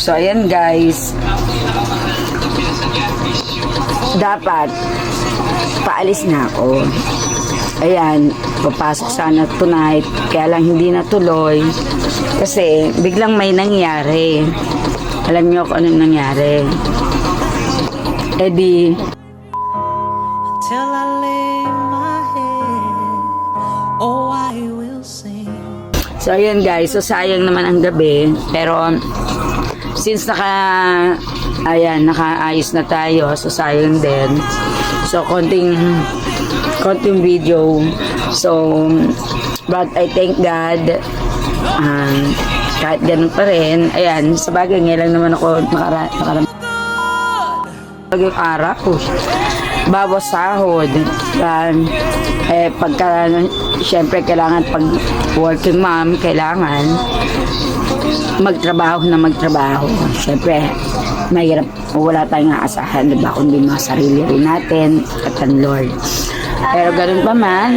So, ayan guys. Dapat, paalis na ako. Ayan, papasok sana tonight. Kaya lang hindi natuloy. Kasi, biglang may nangyari. Alam niyo kung anong nangyari. Eh So, ayan guys. So, sayang naman ang gabi. Pero, since naka, ayan, nakaayos na tayo. So, sayang din. So, konting, konting video. So, but I thank God. Um, kahit ganun pa rin. Ayan, sa bagay, ngayon lang naman ako nakara, nakara Pagyung araw, bawas sahod. Yan. eh, pagka, syempre, kailangan pag working mom, kailangan magtrabaho na magtrabaho. Syempre, mahirap, wala tayong aasahan, di ba, kundi mga sarili rin natin at ang Lord. Pero ganun pa man,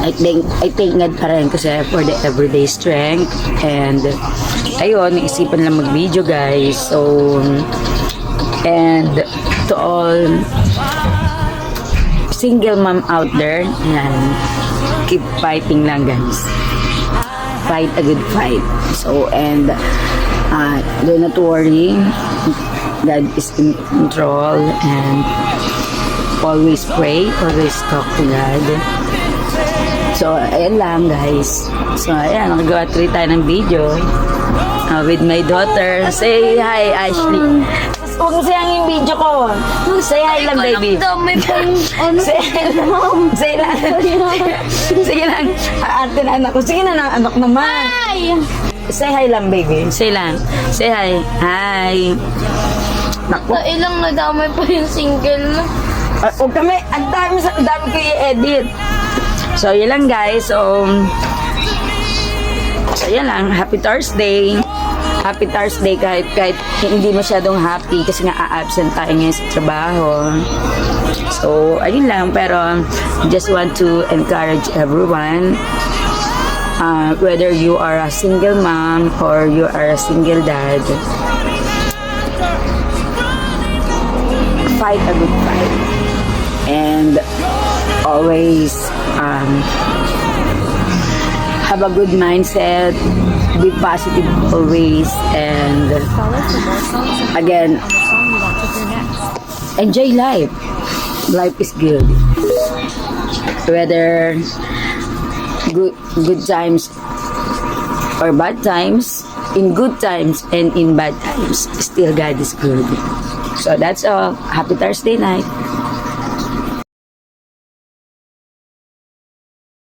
I think, I thank God pa rin kasi for the everyday strength and ayun, naisipan lang mag-video guys. So, and to all single mom out there, yan, keep fighting lang guys. Fight a good fight. So, and uh, do not worry. God is in control and always pray, always talk to God. So, ayan lang guys. So, ayan, nakagawa tuloy tayo ng video uh, with my daughter. Say hi, Ashley. Huwag mo sayang yung video ko. Say hi lang, baby. May pang, ano, Say hi lang. Say lang. Sige lang. Aarte na anak ko. Sige na na, anak naman. Ay! Say hi lang, baby. Say lang. Say hi. Hi. Naku. Na ilang nadamay pa yung single. Uh, huwag kami, ang dami, sa- ang dami ko i-edit. So, yun lang guys. So, so yun lang. Happy Thursday. Happy Thursday kahit, kahit hindi masyadong happy kasi nga a-absent tayo ngayon sa trabaho. So, ayun lang. Pero, just want to encourage everyone uh, whether you are a single mom or you are a single dad, fight a good fight. And always um, have a good mindset, be positive always, and again, enjoy life. Life is good. Whether good good times or bad times, in good times and in bad times, still God is good. So that's all. Happy Thursday night.